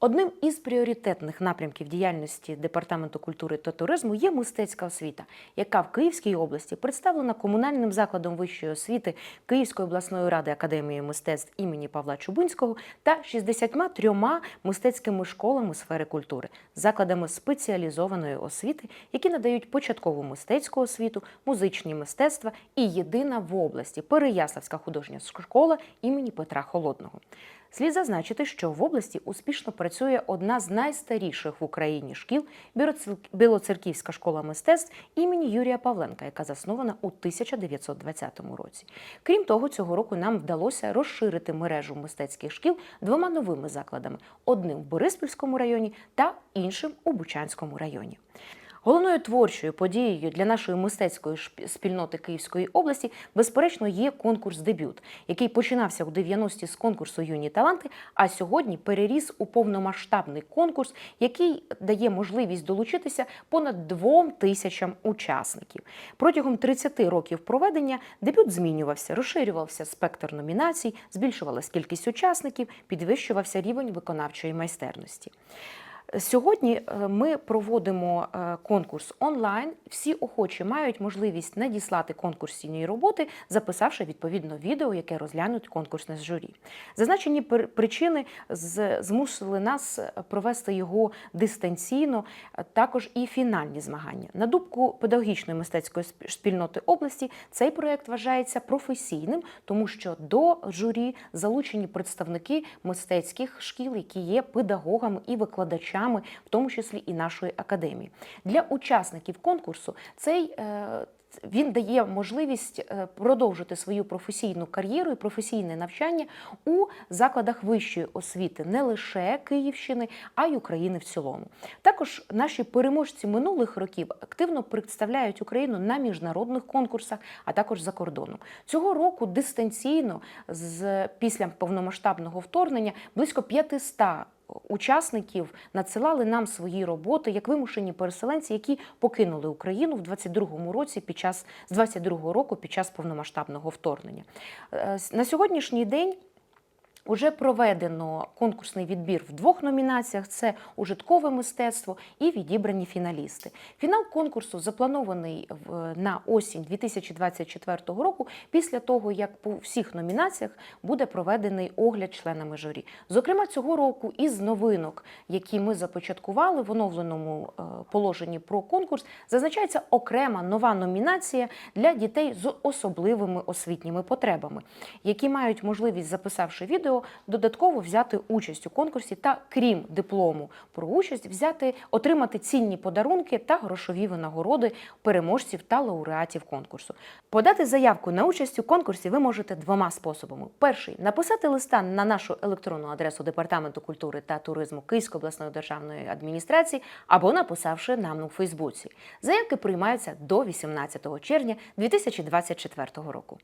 Одним із пріоритетних напрямків діяльності Департаменту культури та туризму є мистецька освіта, яка в Київській області представлена комунальним закладом вищої освіти Київської обласної ради академії мистецтв імені Павла Чубинського та 63 мистецькими школами сфери культури, закладами спеціалізованої освіти, які надають початкову мистецьку освіту, музичні мистецтва і єдина в області Переяславська художня школа імені Петра Холодного. Слід зазначити, що в області успішно працює одна з найстаріших в Україні шкіл Білоцерківська школа мистецтв імені Юрія Павленка, яка заснована у 1920 році. Крім того, цього року нам вдалося розширити мережу мистецьких шкіл двома новими закладами: одним в Бориспільському районі та іншим у Бучанському районі. Головною творчою подією для нашої мистецької спільноти Київської області, безперечно, є конкурс Дебют, який починався у 90-ті з конкурсу Юні таланти, а сьогодні переріс у повномасштабний конкурс, який дає можливість долучитися понад двом тисячам учасників. Протягом 30 років проведення дебют змінювався, розширювався спектр номінацій, збільшувалась кількість учасників, підвищувався рівень виконавчої майстерності. Сьогодні е, ми проводимо е, конкурс онлайн. Всі охочі мають можливість надіслати конкурсні роботи, записавши відповідно відео, яке розглянуть конкурсне журі. Зазначені причини змусили нас е, провести його дистанційно, також і фінальні змагання. На думку педагогічної мистецької спільноти області, цей проект вважається професійним, тому що до журі залучені представники мистецьких шкіл, які є педагогами і викладачами, в тому числі і нашої академії. Для учасників конкурсу цей е, він дає можливість е, продовжити свою професійну кар'єру і професійне навчання у закладах вищої освіти не лише Київщини, а й України в цілому. Також наші переможці минулих років активно представляють Україну на міжнародних конкурсах, а також за кордоном. Цього року дистанційно з після повномасштабного вторгнення близько 500 учасників надсилали нам свої роботи як вимушені переселенці, які покинули Україну в 22-му році під час з 22-го року під час повномасштабного вторгнення. Е, На сьогоднішній день. Уже проведено конкурсний відбір в двох номінаціях: це ужиткове мистецтво і відібрані фіналісти. Фінал конкурсу запланований на осінь 2024 року, після того як по всіх номінаціях буде проведений огляд членами журі. Зокрема, цього року із новинок, які ми започаткували в оновленому е, положенні про конкурс, зазначається окрема нова номінація для дітей з особливими освітніми потребами, які мають можливість, записавши відео, додатково взяти участь у конкурсі та, крім диплому про участь, взяти отримати цінні подарунки та грошові винагороди переможців та лауреатів конкурсу. Подати заявку на участь у конкурсі ви можете двома способами: перший написати листа на нашу електронну адресу департаменту культури та туризму Київської обласної державної адміністрації або написавши нам у Фейсбуці. Заявки приймаються до 18 червня 2024 року.